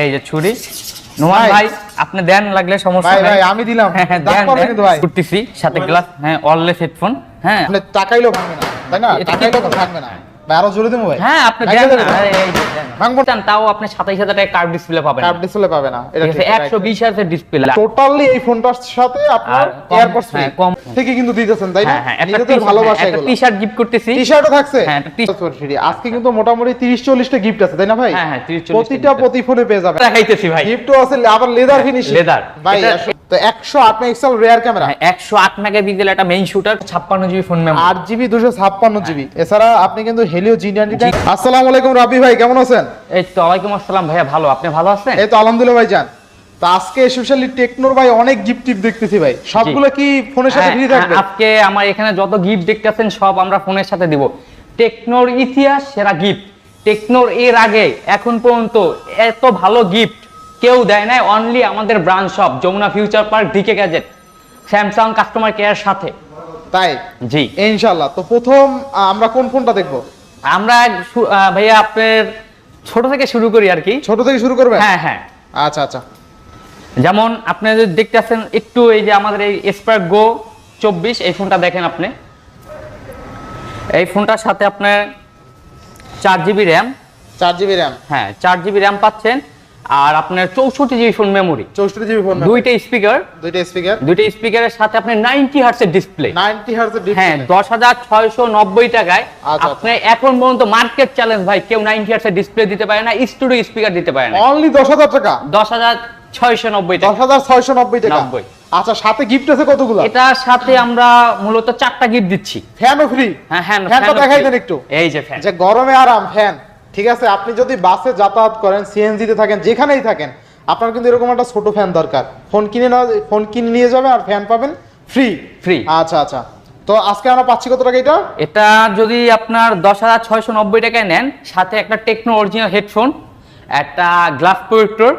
এই যে ছুরি। নোমান ভাই। আপনি দেন লাগলে সমস্যা ভাই নাই। ভাই আমি দিলাম। হ্যাঁ হ্যাঁ দেন ভাই। করতেছি সাথে গ্লাস হ্যাঁ অললেস হেডফোন হ্যাঁ। আপনি টাকাইলেও ভাঙবে না তাই না? টাকাইলো তো ভাঙবে না। আরও জোরে দেবো ভাই? হ্যাঁ আপনি দেন। ভাঙবো চান, তাও আপনি সাতাইশ হাজার টাকা কার্ভ ডিসপ্লে পাবেন। কার্ভ ডিসপ্লে পাবে না। এটা ঠিক আছে একশো বিশ হাজার ডিসপ্লে টোটালি এই ফোনটার সাথে আপনার এয়ারপডস হ্যাঁ, কম- থেকে কিন্তু দিতেছেন তাই না? হ্যাঁ হ্যাঁ নিজেদের ভালোবাসা হ্যাঁ, এগুলো। টি শার্ট গিফট করতেছি। টি শার্টও থাকছে? হ্যাঁ, t- Sorry, আজকে কিন্তু মোটামুটি 30 40টা গিফট আছে তাই না ভাই? হ্যাঁ, হ্যাঁ, 30 40 প্রতিটা প্রতি ফোনে পেয়ে যাবেন। দেখাইতেছি ভাই। গিফটও আছে আবার লেদার ফিনিশ leather। ভাই তো 108 মেগাপিক্সেল রিয়ার ক্যামেরা হ্যাঁ একশো আট মেগাপিক্সেল একটা মেইন শুটার ছাপ্পান্ন জিবি ফোন মেমোরি আট জিবি দুশো ছাপ্পান্ন জিবি এছাড়া আপনি কিন্তু হেলিও আসসালামু আলাইকুম রাবি ভাই কেমন আছেন? এই তো ওয়ালাইকুম আসসালাম ভাইয়া ভালো। আপনি ভালো আছেন? এই তো আলহামদুলিল্লাহ ভাই যান তো আজকে স্পেশালি টেকনোর ভাই অনেক গিফট টিপ দেখতেছি ভাই। সবগুলো কি ফোনের সাথে হ্যাঁ, ফ্রি থাকবে? আজকে আমার এখানে যত গিফট দেখতেছেন সব আমরা ফোনের সাথে দিব। টেকনোর ইতিহাস সেরা গিফট টেকনোর এর আগে এখন পর্যন্ত এত ভালো গিফট কেউ দেয় নাই অনলি আমাদের branch shop Jamuna Future Park DK gadget Samsung customer care সাথে। তাই? জি। ইনশাআল্লাহ। তো প্রথম আমরা কোন ফোনটা দেখব? আমরা ভাইয়া আপনার ছোট থেকে শুরু করি আর কি। ছোট থেকে শুরু করবেন? হ্যাঁ হ্যাঁ। আচ্ছা আচ্ছা। যেমন আপনি যদি দেখতে আছেন একটু এই যে আমাদের এই স্পার্ক গো চব্বিশ এই ফোনটা দেখেন আপনি। এই ফোনটার সাথে আপনার চার জিবি র্যাম চার জিবি র্যাম হ্যাঁ চার জিবি র্যাম পাচ্ছেন। আর আপনার চৌষট্টি জিবি ফোন মেমোরি চৌষট্টি জিবি ফোন দুইটা স্পিকার দুইটা স্পিকার দুইটা স্পিকারের সাথে নাইনটি ডিসপ্লে নাইনটি হার্জের হ্যাঁ ডিসপ্লে দশ হাজার ছয়শো নব্বই টাকায়। আচ্ছা, আপনি এখন পর্যন্ত মার্কেট চ্যালেঞ্জ ভাই কেউ নাইনটি ডিসপ্লে দিতে পারে না স্টুডিও স্পিকার দিতে পারে না। অনলি দশ হাজার টাকা? দশ হাজার ছয়শো নব্বই দশ টাকা হাজার ছয়শো নব্বই টাকা। 90 আচ্ছা সাথে গিফট আছে কতগুলো? এটার সাথে আমরা মূলত চারটা গিফট দিচ্ছি। ফ্যানও ফ্রি হ্যাঁ হ্যাঁ ফ্যানটা দেখাই দেন একটু। এই যে ফ্যান যে গরমে আরাম ফ্যান ঠিক আছে? আপনি যদি বাসে যাতায়াত করেন সিএনজি তে থাকেন যেখানেই থাকেন আপনার কিন্তু এরকম একটা ছোট ফ্যান দরকার। ফোন কিনে না ফোন কিনে নিয়ে যাবেন আর ফ্যান পাবেন ফ্রি ফ্রি আচ্ছা আচ্ছা। তো আজকে আমরা পাচ্ছি কত টাকা এটা? এটা যদি আপনার দশ হাজার ছয়শো নব্বই টাকায় নেন সাথে একটা টেকনো অরিজিনাল হেডফোন একটা গ্লাস প্রোটেক্টর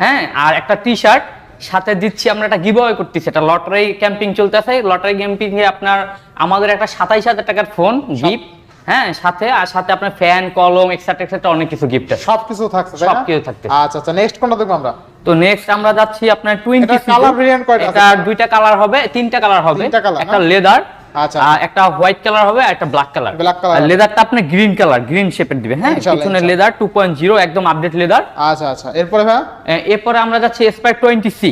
হ্যাঁ আর একটা টি শার্ট সাথে দিচ্ছি আমরা একটা গিভওয়ে করতেছি এটা লটারি ক্যাম্পিং চলতেছে। লটারি ক্যাম্পিং এ আপনার আমাদের একটা সাতাইশ হাজার টাকার ফোন গিফট হ্যাঁ সাথে আর সাথে আপনার ফ্যান কলম এক্সট্রা এক্সট্রা অনেক কিছু গিফট আছে। সবকিছু থাকছে তাই না? সবকিছু থাকতেছে। আচ্ছা আচ্ছা নেক্সট কোনটা দেখব আমরা? তো নেক্সট আমরা যাচ্ছি আপনার টোয়েন্টি এটা colour variant কয়টা এটা দুইটা কালার হবে তিনটা কালার হবে। একটা লেদার আচ্ছা। একটা হোয়াইট কালার হবে আর একটা ব্ল্যাক কালার colour হবে। লেদারটা আপনি গ্রিন কালার গ্রিন শেপের দিবেন হ্যাঁ? পিছনে লেদার টু পয়েন্ট জিরো একদম আপডেট লেদার আচ্ছা আচ্ছা এরপরে ভাই এরপরে আমরা যাচ্ছি স্পার্ক টোয়েন্টি সি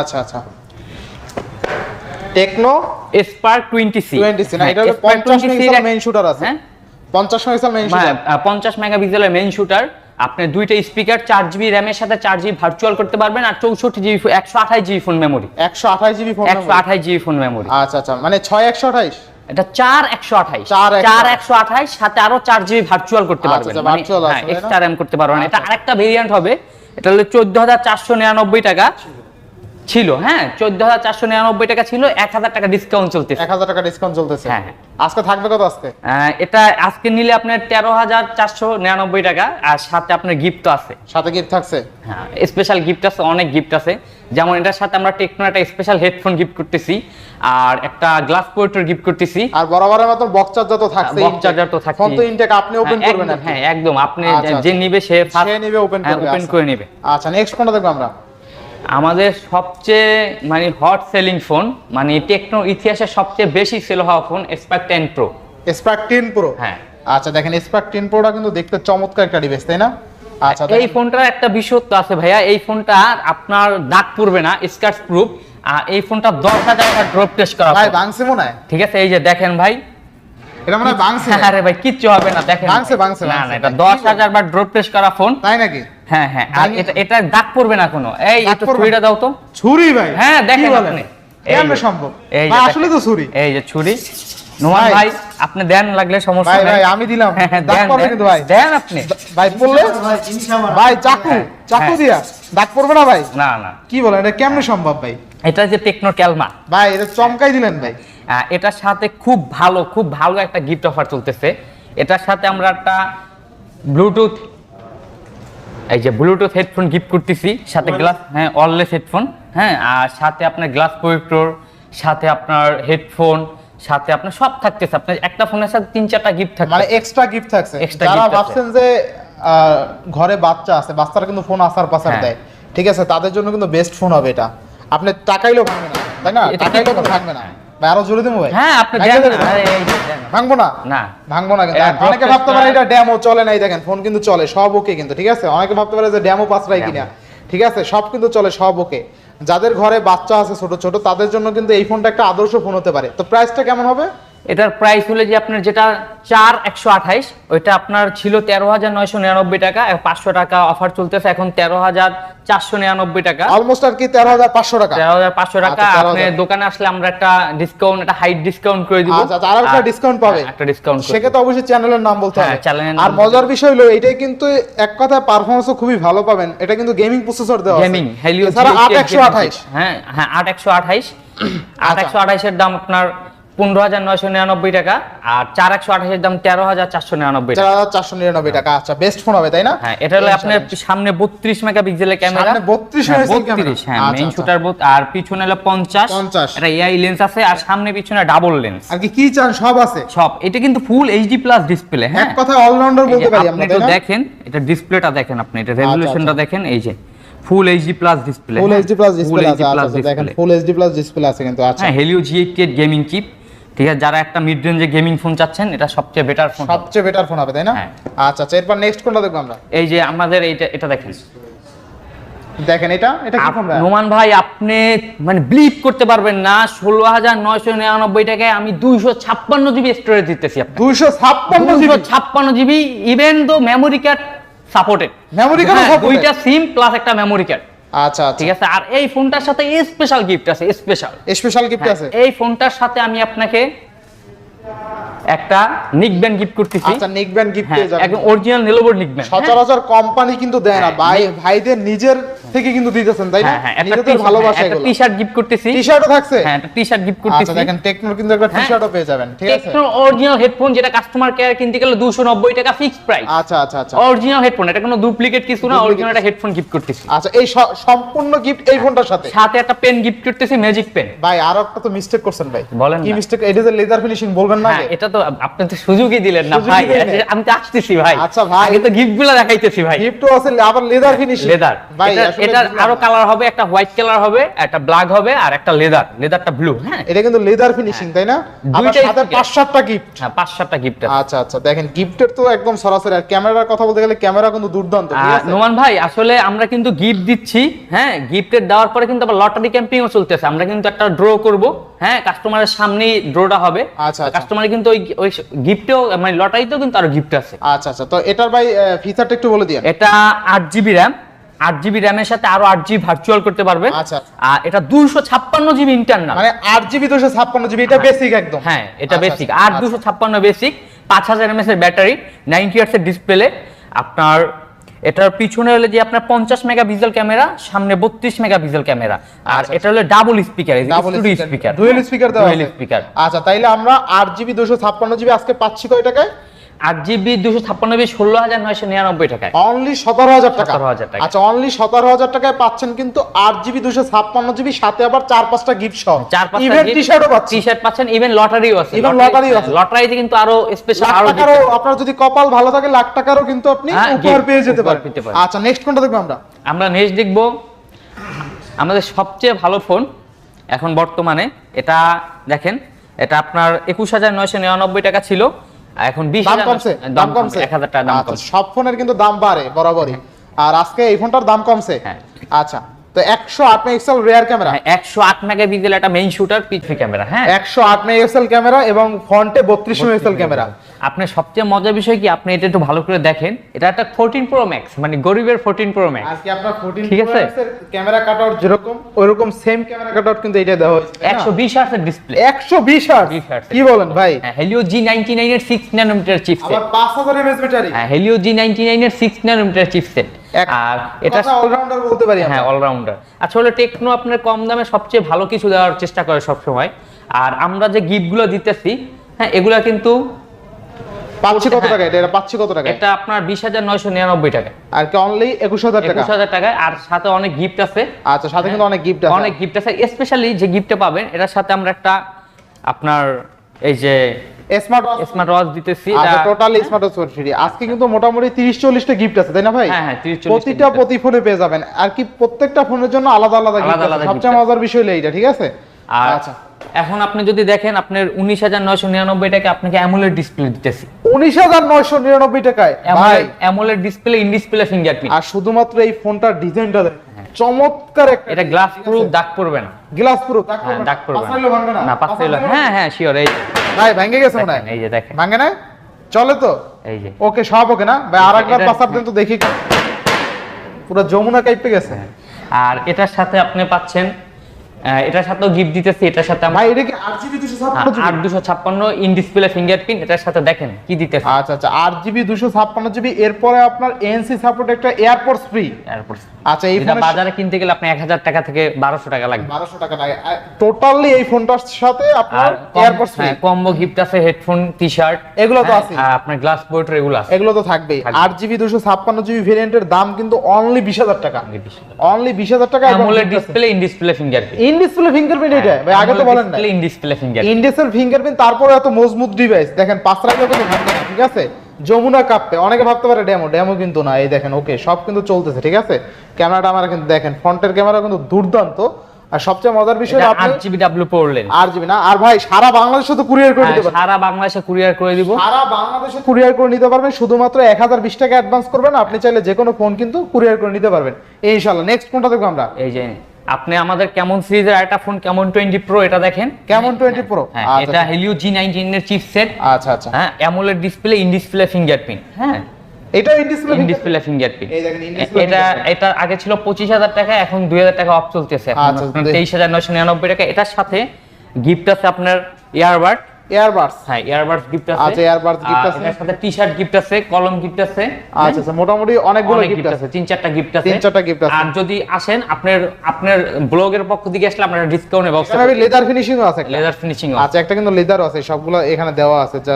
আচ্ছা আচ্ছা। Tecno Spark twenty C 20C না, এটা হলো 50 মেগাপিক্সেল main shooter আছে। হ্যাঁ? পঞ্চাশ মেগাপিক্সেল মেইন শুটার পঞ্চাশ মেগাপিক্সেলের মেইন শুটার আপনি দুইটা স্পিকার চার জিবি র্যামের সাথে চার জিবি ভার্চুয়াল করতে পারবেন আর চৌষট্টি জিবি একশো আঠাশ জিবি ফোন মেমোরি একশো আঠাশ জিবি ফোন একশো আঠাশ জিবি ফোন মেমোরি আচ্ছা আচ্ছা মানে ছয় একশো আঠাইশ এটা চার একশো আঠাইশ চার একশো আঠাইশ সাথে আরও চার জিবি ভার্চুয়াল করতে আচ্ছা, পারবেন। আচ্ছা, virtual আছে, তাই না? এক্সট্রা র্যাম করতে পারবেন। এটা আচ্ছা। আরেকটা ভেরিয়েন্ট হবে। এটা হলো চোদ্দ হাজার চারশো নিরানব্বই টাকা। ছিল হ্যাঁ চোদ্দ হাজার চারশো নিরানব্বই টাকা ছিল এক হাজার টাকা ডিসকাউন্ট চলতেছে এক হাজার টাকা ডিসকাউন্ট চলতেছে হ্যাঁ, হ্যাঁ। আজকে থাকবে কত আজকে এটা আজকে নিলে আপনার তেরো হাজার চারশো নিরানব্বই টাকা আর সাথে আপনার গিফট আছে সাথে গিফট থাকছে হ্যাঁ স্পেশাল গিফট আছে অনেক গিফট আছে যেমন এটার সাথে আমরা টেকনো একটা স্পেশাল হেডফোন গিফট করতেছি আর একটা গ্লাস পোর্টার গিফট করতেছি আর বরাবরের মতো বক্স চার্জার তো থাকছে box charger তো থাকছেই। ফোন তো ইনটেক আপনি ওপেন হ্যাঁ, করবেন। হ্যাঁ একদম আপনি আচ্ছা, যে আচ্ছা। নিবে সে সে নিবে ওপেন করবে ওপেন আচ্ছা। করে নিবে আচ্ছা নেক্সট কোনটা দেখব আমরা আমাদের সবচেয়ে মানে হট সেলিং ফোন মানে টেকনো ইতিহাসে সবচেয়ে বেশি সেল হওয়া phone Spark ten pro Spark 10 pro হ্যাঁ। আচ্ছা দেখেন স্পার্ক 10 প্রোটা কিন্তু দেখতে চমৎকার একটা ডিভাইস তাই না? আচ্ছা এই ফোনটার একটা বিশেষত্ব আছে ভাইয়া এই ফোনটা আপনার দাগ পড়বে না স্কার্ট প্রুফ আর এই ফোনটা দশ হাজার টাকা ড্রপ টেস্ট করা ভাই। ভাঙছে মনে হয়? ঠিক আছে এই যে দেখেন ভাই। এটা মনে হয় ভাঙছে। আরে ভাই কিচ্ছু হবে না দেখেন। ভাঙছে, ভাঙছে, না না এটা দশ হাজার বার ড্রপ টেস্ট করা ফোন তাই নাকি? হ্যাঁ হ্যাঁ আর এটা এটা দাগ পড়বে না কোনো। এই একটু ছুরিটা দাও তো। ছুরি ভাই হ্যাঁ, দেখেন আপনি। কেমনে সম্ভব? আসলে তো ছুরি। এই যে ছুরি। নোমান ভাই। আপনি দেন লাগলে সমস্যা নাই। ভাই আমি দিলাম। হ্যাঁ, হ্যাঁ, দাগ পড়বে কিন্তু ভাই। দেন আপনি। ভাই বললে ভাই চাকু হ্যাঁ, চাকু। দিয়া। দাগ পড়বে না ভাই? না না। কি বলেন এটা কেমনে সম্ভব ভাই? এটা যে টেকনো ক্যালমা। ভাই এটা চমকাই দিলেন ভাই। এটার সাথে খুব ভালো খুব ভালো একটা গিফট অফার চলতেছে। এটার সাথে আমরা একটা ব্লুটুথ এই যে ব্লুটুথ হেডফোন গিফট করতেছি সাথে গ্লাস হ্যাঁ অললেস হেডফোন হ্যাঁ আর সাথে আপনার গ্লাস প্রোজেক্টর সাথে আপনার হেডফোন সাথে আপনার সব থাকতেছে। আপনার একটা ফোনের সাথে তিন চারটা গিফট থাকবে মানে এক্সট্রা গিফট থাকছে। যারা ভাবছেন যে আহ, ঘরে বাচ্চা আছে বাচ্চারা কিন্তু ফোন আসার পাসার হ্যাঁ। দেয়। ঠিক আছে তাদের জন্য কিন্তু বেস্ট ফোন হবে এটা। আপনি টাকাইলেও ভাঙবে না তাই না? টাকাইলেও। ভাঙবে না। ভাই আরও জোরে দেবো ভাই? হ্যাঁ আপনি ভাঙবে না, না ভাঙবো না? কিন্তু। অনেকে ভাবতে পারে এটা ড্যামো চলে নাই দেখেন ফোন কিন্তু চলে সব ওকে কিন্তু ঠিক আছে? অনেকে ভাবতে পারে যে। কিনা। ঠিক আছে? সব কিন্তু চলে সব ওকে। যাদের ঘরে বাচ্চা আছে ছোট ছোট তাদের জন্য কিন্তু এই ফোনটা একটা আদর্শ ফোন হতে পারে। তো প্রাইসটা কেমন হবে? এটার প্রাইস হলো যে আপনার যেটা চার একশো আঠাইশ ওইটা আপনার ছিল তেরো হাজার নয়শো নিরানব্বই টাকা পাঁচশো টাকা অফার চলতেছে এখন তেরো হাজার চারশো নিরানব্বই টাকা। অলমোস্ট আর কি তেরো হাজার পাঁচশো টাকা? তেরো হাজার পাঁচশো টাকা আচ্ছা, 13,000 আপনি দোকানে আসলে আমরা একটা ডিসকাউন্ট একটা হাইট ডিসকাউন্ট করে দিব। আচ্ছা আচ্ছা, আর একটা ডিসকাউন্ট পাবে। হ্যাঁ, একটা ডিসকাউন্ট সেক্ষেত্রে অবশ্যই চ্যানেলের নাম বলতে হ্যাঁ, হবে। চ্যানেলের আর মজার বিষয় হলো এটাই কিন্তু এক কথায় পারফরমেন্সও খুবই ভালো পাবেন। এটা কিন্তু গেমিং প্রসেসর দেওয়া আছে। গেমিং হেলিও এছাড়া আট একশো আঠাইশ। হ্যাঁ হ্যাঁ আট একশো আঠাইশ। আট। একশো আঠাইশের দাম আপনার পনেরো হাজার নয়শো নিরানব্বই টাকা আর চার একশো আঠাশের দাম তেরো হাজার চারশো নিরানব্বই টাকা। চার হাজার চারশো নিরানব্বই টাকা। আচ্ছা বেস্ট ফোন হবে তাই না? হ্যাঁ এটা হলো আপনার সামনে বত্রিশ মেগাপিক্সেলের ক্যামেরা সামনে 32 megapixel camera? বত্রিশ হ্যাঁ আচ্ছা, মেইন আচ্ছা। শুটার আর পিছনে হলো পঞ্চাশ। 50 এটা এআই লেন্স আছে আর সামনে পিছনে ডাবল লেন্স আর কি কি চান? সব আছে। সব। এটা কিন্তু ফুল এইচডি প্লাস ডিসপ্লে হ্যাঁ। এক কথায় অলরাউন্ডার বলতে পারি আপনি তো দেখেন এটা ডিসপ্লেটা দেখেন আপনি এটা রেজোলিউশনটা দেখেন এই যে full HD plus display full HD plus display আছে আচ্ছা আচ্ছা, দেখেন ফুল এইচডি প্লাস ডিসপ্লে আছে কিন্তু আচ্ছা। হ্যাঁ Helio G eight gaming chip ঠিক আছে? যারা একটা মিড রেঞ্জে গেমিং ফোন চাচ্ছেন এটা সবচেয়ে বেটার ফোন সবচেয়ে বেটার ফোন হবে তাই না? হ্যাঁ। আচ্ছা আচ্ছা এরপর নেক্সট কোনটা দেখব আমরা? এই যে আমাদের এইটা এটা দেখেন। দেখেন এটা? এটা কি ফোন নোমান ভাই আপনি মানে বিলিভ করতে পারবেন না। ষোলো হাজার নয়শো নিরানব্বই টাকায় আমি দুইশো ছাপ্পান্ন জিবি স্টোরেজ দিতেছি ছাপ্পান্ন দুইশো জিবি ছাপ্পান্ন জিবি ইভেন তো মেমোরি কার্ড সাপোর্টেড ও supported? দুইটা সিম প্লাস একটা মেমোরি কার্ড আচ্ছা আচ্ছা। ঠিক আছে আর এই ফোনটার সাথে স্পেশাল গিফট আছে স্পেশাল স্পেশাল গিফট আছে? এই ফোনটার সাথে আমি আপনাকে একটা নিক ব্যান্ড গিফট করতেছি। আচ্ছা নিক ব্যান্ড গিফট হ্যাঁ পেয়ে যাবেন। একদম অরিজিনাল নেলোবোর নিক ব্যান্ড সচরাচর কোম্পানি কিন্তু দেয় না। হ্যাঁ, ভাই ভাইদের নিজের থেকে কিন্তু দিতেছেন তাই না? হ্যাঁ হ্যাঁ একটা নিজেদের ভালোবাসা এগুলো। টি শার্ট গিফট করতেছি। টি শার্টও থাকছে? হ্যাঁ একটা টি শার্ট গিফট করতেছি। আচ্ছা দেখেন টেকনোর কিন্তু একটা টি হ্যাঁ। শার্টও পেয়ে যাবেন ঠিক আছে? টেকনো অরিজিনাল হেডফোন যেটা কাস্টমার কেয়ার কিনতে গেলে দুশো নব্বই টাকা ফিক্সড প্রাইস আচ্ছা আচ্ছা আচ্ছা। অরিজিনাল হেডফোন এটা কোনো ডুপ্লিকেট কিছু না অরিজিনাল একটা হেডফোন গিফট করতেছি। আচ্ছা এই সম্পূর্ণ গিফট এই ফোনটার সাথে? সাথে একটা পেন গিফট করতেছি ম্যাজিক পেন ভাই আর একটা তো মিস্টেক করছেন ভাই। বলেন কি। মিস্টেক এটা যে লেদার ফিনিশিং বলবেন না হ্যাঁ এটা তো আপনি তো সুযোগই দিলেন না ভাই। আমি তো আসতেছি ভাই। আচ্ছা ভাই। আগে তো গিফটগুলো দেখাইতেছি ভাই। গিফটও আছে আবার লেদার ফিনিশিং লেদার ভাই এটা এটার আরও কালার হবে একটা হোয়াইট কালার হবে একটা ব্ল্যাক হবে আর একটা লেদার লেদারটা ব্লু হ্যাঁ? এটা কিন্তু লেদার ফিনিশিং তাই না? দুইটাই পাঁচ সাতটা গিফট হ্যাঁ পাঁচ সাতটা গিফট আচ্ছা আচ্ছা দেখেন গিফটের তো একদম সরাসরি আর ক্যামেরার কথা বলতে গেলে ক্যামেরা কিন্তু দুর্দান্ত নোমান ভাই আসলে আমরা কিন্তু গিফট দিচ্ছি হ্যাঁ? গিফটের দেওয়ার পরে কিন্তু আবার লটারি ক্যাম্পিংও চলতেছে। আমরা কিন্তু একটা ড্র করব হ্যাঁ? কাস্টমারের সামনেই ড্রটা হবে। আচ্ছা, আচ্ছা। কাস্টমার কিন্তু ওই ওই গিফটেও মানে লটারিতেও কিন্তু আরও গিফট আছে। আচ্ছা আচ্ছা তো এটার ভাই ফিচারটা একটু বলে দিন এটা আট জিবি র্যাম আট জিবি র্যামের সাথে আরও আট জিবি ভার্চুয়াল করতে পারবে আচ্ছা। আর এটা দুইশো ছাপ্পান্ন জিবি ইন্টারনাল মানে আট জিবি দুশো ছাপ্পান্ন জিবি এটা বেসিক একদম। হ্যাঁ এটা বেসিক আর। দুশো ছাপ্পান্ন বেসিক পাঁচ হাজার এমএস এর ব্যাটারি নাইনটি এর ডিসপ্লে আপনার এটার পিছনে হলো যে আপনার পঞ্চাশ মেগা পিক্সেল ক্যামেরা সামনে বত্রিশ মেগা পিক্সেল ক্যামেরা আর আচ্ছা, এটা হলো double speaker speaker dual speaker dual speaker আচ্ছা তাইলে আমরা আট জিবি দুশো ছাপ্পান্ন জিবি আজকে পাচ্ছি কয় টাকায় আট জিবি দুশো ছাপ্পান্ন জিবি ষোলো হাজার নয়শো নিরানব্বই টাকায়। অনলি সতেরো হাজার টাকা। 17,000 টাকা। আচ্ছা অনলি সতেরো হাজার টাকায় পাচ্ছেন কিন্তু আট জিবি দুশো ছাপ্পান্ন জিবি সাথে আবার চার পাঁচটা গিফট সহ। চার পাঁচটা ইভেন্ট টি শার্টও পাচ্ছি টি শার্ট পাচ্ছেন ইভেন লটারিও আছে। Even lottery-ও আছে। লটারিতে কিন্তু আরও স্পেশাল আরও টাকারও আপনার যদি কপাল ভালো থাকে লাখ টাকারও কিন্তু আপনি হ্যাঁ, উপহার পেয়ে যেতে পারেন। আচ্ছা নেক্সট কোনটা দেখব আমরা? আমরা নেক্সট দেখব আমাদের সবচেয়ে ভালো ফোন এখন বর্তমানে। এটা দেখেন এটা আপনার একুশ হাজার নয়শো নিরানব্বই টাকা ছিল। এখন বিশ দাম কমছে দাম কমছে এক হাজার টাকা দাম আচ্ছা, সব ফোনের কিন্তু দাম বাড়ে বরাবরই। আর আজকে এই ফোনটার দাম কমছে? হ্যাঁ। আচ্ছা তো একশো আট মেগাপিক্সেল রেয়ার ক্যামেরা একশো আট মেগা পিক্সেল একটা মেইন শুটার পিছু ক্যামেরা হ্যাঁ? একশো আট মেগাপিক্সেল ক্যামেরা এবং ফ্রন্টে বত্রিশ মেগাপিক্সেল ক্যামেরা আপনার সবচেয়ে মজার বিষয় কি? আপনি এটা একটু ভালো করে দেখেন। এটা একটা ফোরটিন প্রো ম্যাক্স মানে গরিবের ফোরটিন প্রো ম্যাক্স আজকে আপনার 14 ঠিক আছে? ক্যামেরা কাটআউট যেরকম ওইরকম সেম ক্যামেরা কাটআউট কিন্তু এটা দেওয়া হয়েছে একশো বিশ হার্সের ডিসপ্লে 120 হার্জ 120 hertz। কি বলেন ভাই? হেলিও জি নাইনটি নাইনের সিক্স ন্যানোমিটার চিপসেট আবার 5000 mAh battery Helio G ninety নাইনের সিক্স ন্যানোমিটার চিপসেট আর এটা অলরাউন্ডার বলতে পারি হ্যাঁ অলরাউন্ডার আসলে টেকনো আপনার কম দামে সবচেয়ে ভালো কিছু দেওয়ার চেষ্টা করে সব সময় আর আমরা যে গিফটগুলো দিতেছি হ্যাঁ এগুলা কিন্তু পাচ্ছি কত হ্যাঁ। টাকা এটা? পাচ্ছি কত টাকা এটা আপনার বিশ হাজার নয়শো নিরানব্বই টাকা। আর কি অনলি 21000 টাকা? একুশ হাজার টাকায় আর সাথে অনেক গিফট আছে। আচ্ছা সাথে কিন্তু অনেক গিফট আছে। অনেক গিফট আছে। স্পেশালি যে গিফটে পাবেন এটার সাথে আমরা একটা আপনার এই যে স্মার্ট স্মার্ট ওয়াচ দিতেছি আচ্ছা এটা- স্মার্ট ওয়াচ ফ্রি। আজকে কিন্তু মোটামুটি 30 40টা গিফট আছে তাই না ভাই? হ্যাঁ, হ্যাঁ, 30 40 প্রতিটা প্রতি ফোনে পেয়ে যাবেন। আর কি প্রত্যেকটা ফোনের জন্য আলাদা আলাদা গিফট আছে। সবচেয়ে মজার বিষয় হলো এইটা ঠিক আছে? আচ্ছা। এখন আপনি যদি দেখেন আপনার উনিশ হাজার নয়শো নিরানব্বই টাকা আপনাকে অ্যামুলেট ডিসপ্লে দিতেছি। 19999 টাকায়? ভাই। ডিসপ্লে ইন ডিসপ্লে ফিঙ্গারপ্রিন্ট আর শুধুমাত্র এই ফোনটার ডিজাইনটা চমৎকার একটা এটা গ্লাস প্রুফ দাগ পড়বে না। গ্লাস প্রুফ হ্যাঁ দাগ পড়বে না। না পাঁচটা হ্যাঁ হ্যাঁ শিওর এই ভাই ভেঙে গেছে মনে হয়। এই যে দেখেন। ভাঙে না চলে তো? এই যে। ওকে সব ওকে না? ভাই আর একবার পাসার দেন তো দেখি। পুরো যমুনা কাইপে গেছে। আর এটার সাথে আপনি পাচ্ছেন এটার সাথেও গিফট দিতেছি এটার সাথে ভাই এটা কি আট জিবি দুশো ছাপ্পান্ন জিবি? আট দুশো ছাপ্পান্ন ইন ডিসপ্লে ফিঙ্গারপ্রিন্ট এটার সাথে দেখেন কি দিতেছে। আচ্ছা আচ্ছা আট জিবি দুশো ছাপ্পান্ন জিবি এরপরে আপনার এনসি সাপোর্ট একটা এয়ারপোর্টস ফ্রি এয়ারপোর্ট আচ্ছা এই ফোনের বাজারে কিনতে গেলে আপনি এক হাজার টাকা থেকে বারোশো টাকা লাগবে। বারোশো টাকা লাগে টোটালি এই ফোনটার সাথে আপনার আর এয়ারপোর্টস ফ্রি কম্বো গিফট আছে হেডফোন টি শার্ট এগুলো তো আছে আপনার গ্লাস বোর্ড এগুলো আছে। এগুলো তো থাকবেই। থাকবে। আট জিবি দুশো ছাপ্পান্ন জিবি ভেরিয়েন্টের দাম কিন্তু অনলি বিশ হাজার টাকা। অনলি বিশ হাজার টাকা। AMOLED display in display fingerprint in display fingerprint এটা ভাই আগে তো বলেন না in display fingerprint in display fingerprint তারপরে এত মজবুত ডিভাইস দেখেন ঠিক আছে? যমুনা কাপ্পে। অনেকে ভাবতে পারে ডেমো ডেমো কিন্তু না। এই দেখেন ওকে সব কিন্তু চলতেছে ঠিক আছে? ক্যামেরাটা আমার কিন্তু দেখেন ফ্রন্টের ক্যামেরা কিন্তু দুর্দান্ত। আর সবচেয়ে মজার বিষয় আপনি আট জিবি ডাব্লিউ পড়লেন আর জিবি না আর ভাই সারা বাংলাদেশে তো কুরিয়ার করে দিতে পারবেন। সারা বাংলাদেশে কুরিয়ার করে দিব। সারা বাংলাদেশে কুরিয়ার করে নিতে পারবেন শুধুমাত্র এক হাজার বিশ টাকা অ্যাডভান্স করবেন। আপনি চাইলে যে কোনো ফোন কিন্তু কুরিয়ার করে নিতে পারবেন। ইনশাল্লাহ নেক্সট ফোনটা দেখব আমরা। এই যে। আপনি আমাদের কেমন সিরিজের একটা ফোন কেমন টোয়েন্টি প্রো এটা দেখেন। কেমন টোয়েন্টি প্রো? হ্যাঁ এটা হেলিও জি নাইনটিন এর চিপসেট আচ্ছা আচ্ছা। হ্যাঁ AMOLED display in display fingerprint হ্যাঁ। এটা ইনডিসপ্লে ইন ডিসপ্লে ফিঙ্গারপ্রিন্ট এই দেখেন এটা। এটা আগে ছিল পঁচিশ হাজার টাকা এখন দুই হাজার টাকা অফ চলতেছে। আচ্ছা, দুই- তেইশ হাজার নয়শো নিরানব্বই টাকা। এটার সাথে গিফট আছে আপনার ইয়ারবাড এয়ারবাডস হ্যাঁ ইয়ারবাডস গিফট আছে আচ্ছা, আছে। সাথে গিফট আছে কলম গিফট আছে আচ্ছা আচ্ছা মোটামুটি অনেকগুলো গিফট আছে তিন চারটা গিফট আছে তিন চারটা গিফট আছে। আর যদি আসেন আপনার আপনার ব্লগের পক্ষ থেকে আসলে আপনার ডিসকাউন্ট এবং লেদার ফিনিশিং আছে। লেদার আচ্ছা একটা কিন্তু লেদারও আছে সবগুলো এখানে দেওয়া আছে যা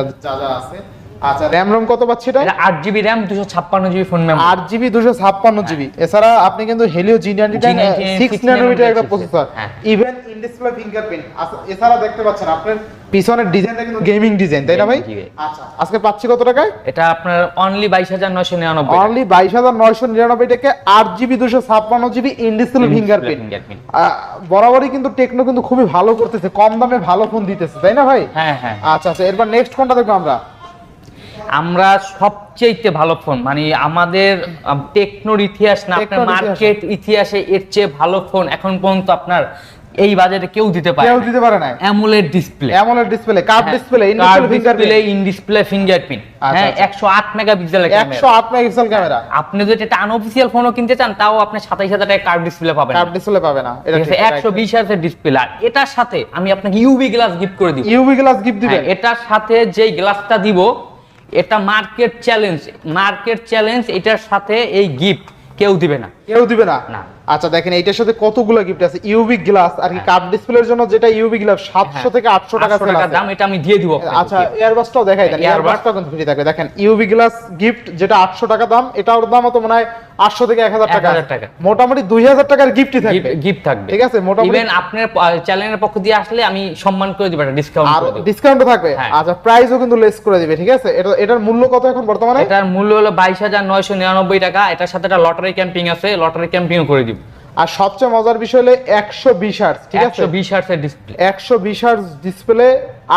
আছে আচ্ছা র্যাম রোম কত পাচ্ছি এটা? আট জিবি র্যাম দুশো ছাপ্পান্ন জিবি ফোন মেমোরি আট জিবি দুশো ছাপ্পান্ন জিবি এছাড়া আপনি কিন্তু Helio G ninety six nanometer একটা প্রসেসর হ্যাঁ। ইভেন ইন ডিসপ্লে ফিঙ্গারপ্রিন্ট এছাড়া দেখতে পাচ্ছেন আপনার পিছনের ডিজাইনটা কিন্তু গেমিং ডিজাইন তাই না ভাই? জি, জি। আচ্ছা আজকে পাচ্ছি কত টাকায়? এটা আপনার অনলি অনলি টাকা। In display fingerprint fingerprint। বরাবরই কিন্তু টেকনো কিন্তু খুবই ভালো করতেছে কম দামে ভালো ফোন দিতেছে তাই না ভাই? হ্যাঁ হ্যাঁ। আচ্ছা আচ্ছা এরপর নেক্সট ফোনটা দেখব আমরা। আমরা সবচেয়ে ভালো ফোন মানে আমাদের টেকনোর ইতিহাস না আপনার মার্কেট ইতিহাসে এর চেয়ে ভালো ফোন এখন পর্যন্ত আপনার এই বাজারে কেউ দিতে পারে কেউ দিতে পারে না AMOLED display AMOLED display curve display in display in display fingerprint হ্যাঁ আচ্ছা। একশো আট মেগাপিক্সেলের ক্যামেরা একশো আট মেগাপিক্সেল ক্যামেরা আপনি যদি এটা আনঅফিসিয়াল ফোনও কিনতে চান তাও আপনি সাতাইশ হাজার টাকা কার্ভ ডিসপ্লে পাবেন কার্ভ ডিসপ্লে পাবে না এটা আছে একশো বিশ হাজার ডিসপ্লে আর এটার সাথে আমি আপনাকে ইউভি গ্লাস গিফট করে দিব। ইউভি গ্লাস গিফট দিবেন। হ্যাঁ, এটার সাথে যেই গ্লাসটা দিব এটা মার্কেট চ্যালেঞ্জ মার্কেট চ্যালেঞ্জ এটার সাথে এই গিফট কেউ দিবে না কেউ দিবে না না। আচ্ছা দেখেন এইটার সাথে কতগুলো গিফট আছে ইউভি গ্লাস আর কি কার্ভ ডিসপ্লের জন্য যেটা ইউভি গ্লাস সাতশো থেকে আটশো টাকা হ্যাঁ। সেল আছে দাম এটা আমি দিয়ে দিব। আচ্ছা এয়ারবাসটাও দেখাই দেন Airbus। এয়ারবাসটাও কিন্তু ফ্রি থাকবে দেখেন ইউভি গ্লাস গিফট যেটা আটশো টাকা দাম এটার দাম তো মনে হয় আটশো থেকে এক হাজার টাকা 1000 টাকা। মোটামুটি দুই হাজার টাকার গিফটই থাকবে গিফট থাকবে ঠিক আছে, মোটামুটি- ইভেন আপনার চ্যানেলের পক্ষ দিয়ে আসলে আমি সম্মান করে দিব একটা ডিসকাউন্ট আর করে দিব ডিসকাউন্টও থাকবে হ্যাঁ। আচ্ছা প্রাইসও কিন্তু লেস করে দিবে ঠিক আছে এটা এটার মূল্য কত এখন বর্তমানে এটার মূল্য হলো বাইশ হাজার নয়শো নিরানব্বই টাকা এটার সাথে একটা লটারি ক্যাম্পিং আছে লটারি ক্যাম্পিংও করে দিব আর সবচেয়ে মজার বিষয় হলো একশো বিশ হার্টস ঠিক আছে? বিশ হার্সের ডিসপ্লে একশো বিশ হার্টস ডিসপ্লে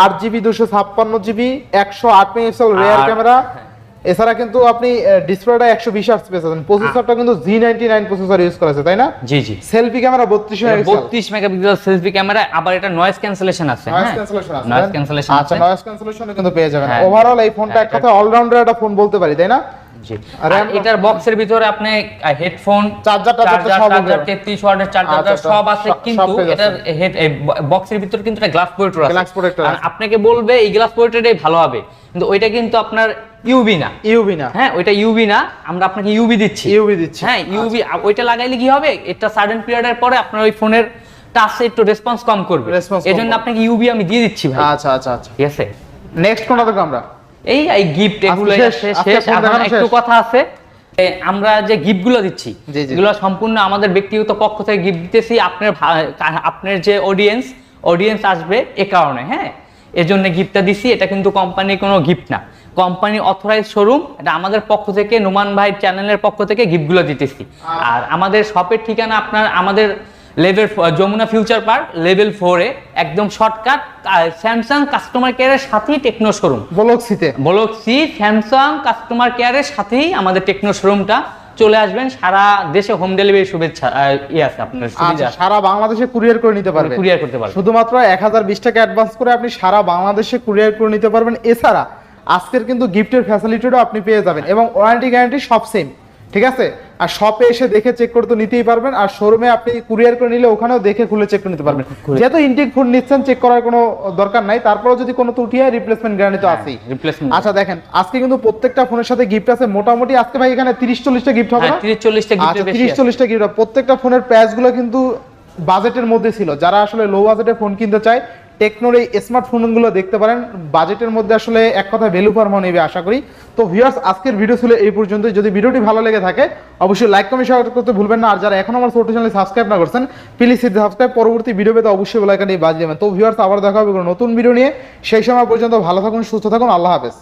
আট জিবি দুশো ছাপ্পান্ন জিবি একশো আট মেগাপিক্সেল রেয়ার ক্যামেরা এছাড়া কিন্তু আপনি ডিসপ্লেটা একশো বিশ হার্টস পেয়েছেন প্রসেসরটা কিন্তু G ninety nine processor use করেছে তাই না? জি জি। সেলফি ক্যামেরা বত্রিশ মেগাপিক্সেল বত্রিশ মেগাপিক্সেল সেলফি ক্যামেরা আবার এটা নয়েজ ক্যান্সেলেশন আছে নয়েজ হ্যাঁ? ক্যান্সেলেশন আছে নয়েজ ক্যান্সেলেশন আচ্ছা নয়েজ ক্যান্সেলেশন কিন্তু পেয়ে যাবেন। হ্যাঁ। ওভারঅল এই ফোনটা হ্যাঁ, এক কথায় অলরাউন্ডার একটা ফোন বলতে পারি তাই না? এটার বক্সের ভিতরে আপনি হেডফোন চার্জার টার্জার তো সব হবে। 33 ওয়াটের চার্জার আচ্ছা, আচ্ছা, সব আছে সব- সব কিন্তু এটার বক্সের ভিতরে কিন্তু একটা গ্লাস প্রোটেক্টর আছে। Glass protector আপনাকে বলবে এই গ্লাস প্রোটেক্টরটাই ভালো হবে। কিন্তু ওইটা কিন্তু আপনার ইউভি না। ইউবি না। হ্যাঁ ওইটা ইউভি না। আমরা আপনাকে ইউভি দিচ্ছি। ইউবি দিচ্ছি। হ্যাঁ ইউভি ওইটা লাগাইলে কি হবে? এটা সাডেন পিরিয়ডের পরে আপনার ওই ফোনের টাচে একটু রেসপন্স কম করবে। আপনাকে ইউভি আমি দিয়ে দিচ্ছি ভাই। আচ্ছা আচ্ছা আচ্ছা। ঠিক আছে? নেক্সট কোনটা আমরা? এই এই গিফট এগুলো শেষ, এখন একটু কথা আছে। আমরা যে গিফটগুলো দিচ্ছি। এগুলো সম্পূর্ণ আমাদের ব্যক্তিগত পক্ষ থেকে গিফট দিতেছি। আপনার আপনার যে অডিয়েন্স অডিয়েন্স আসবে এ কারণে হ্যাঁ? এজন্য গিফটটা দিছি। এটা কিন্তু কোম্পানির কোনো গিফট না। কোম্পানি অথরাইজ শোরুম এটা আমাদের পক্ষ থেকে নোমান ভাই চ্যানেলের পক্ষ থেকে গিফটগুলো দিতেছি। আর আমাদের শপের ঠিকানা আপনার আমাদের level Jamuna future park level ফোরে একদম শর্টকাট স্যামসাং কাস্টমার কেয়ারের সাথেই টেকনো শোরুম বলক্সিতে বলক সি স্যামসাং কাস্টমার কেয়ারের সাথেই আমাদের টেকনো শোরুমটা চলে আসবেন। সারা দেশে হোম ডেলিভারি শুভেচ্ছা ইয়ে আছে আপনার সুবিধা আচ্ছা সারা বাংলাদেশে কুরিয়ার করে নিতে পারবে। কুরিয়ার করতে পারবেন শুধুমাত্র এক হাজার বিশ টাকা অ্যাডভান্স করে আপনি সারা বাংলাদেশে কুরিয়ার করে নিতে পারবেন। এছাড়া আজকের কিন্তু গিফটের ফ্যাসিলিটিও আপনি পেয়ে যাবেন এবং ওয়ারেন্টি গ্যারান্টি সব সেম ঠিক আছে? আর শপে এসে দেখে চেক করে তো নিতেই পারবেন। আর শোরুমে আপনি কুরিয়ার করে নিলে ওখানেও দেখে খুলে চেক করে নিতে পারবেন। যেহেতু ইনটেক ফোন নিচ্ছেন চেক করার কোনো দরকার নাই। তারপরেও যদি কোনো ত্রুটি হয় রিপ্লেসমেন্ট গ্যারান্টি তো আছেই। রিপ্লেসমেন্ট আচ্ছা দেখেন আজকে কিন্তু প্রত্যেকটা ফোনের সাথে গিফট আছে। মোটামুটি আজকে ভাই এখানে তিরিশ চল্লিশটা গিফট হবে হ্যাঁ না? তিরিশ চল্লিশটা আচ্ছা গিফটের বেশি তিরিশ আছে। চল্লিশটা গিফট প্রত্যেকটা ফোনের প্রাইসগুলো কিন্তু বাজেটের মধ্যে ছিল। যারা আসলে লো বাজেটে ফোন কিনতে চায় টেকনোর এই স্মার্টফোনগুলো দেখতে পারেন। বাজেটের মধ্যে আসলে এক কথা ভ্যালু ফর মনে আশা করি। তো ভিউয়ার্স আজকের ভিডিও ছিল এই পর্যন্ত যদি ভিডিওটি ভালো লেগে থাকে, অবশ্যই লাইক কমেন্ট শেয়ার করতে ভুলবেন না। আর যারা এখন আমার ছোটো চ্যানেল সাবস্ক্রাইব না করছেন প্লিজ সাবস্ক্রাইব পরবর্তী ভিডিও পেতে অবশ্যই বেলাইকানটি বাজিয়ে দেবেন। তো ভিউয়ার্স আবার দেখা হবে নতুন ভিডিও নিয়ে। সেই সময় পর্যন্ত ভালো থাকুন, সুস্থ থাকুন। আল্লাহ হাফেজ।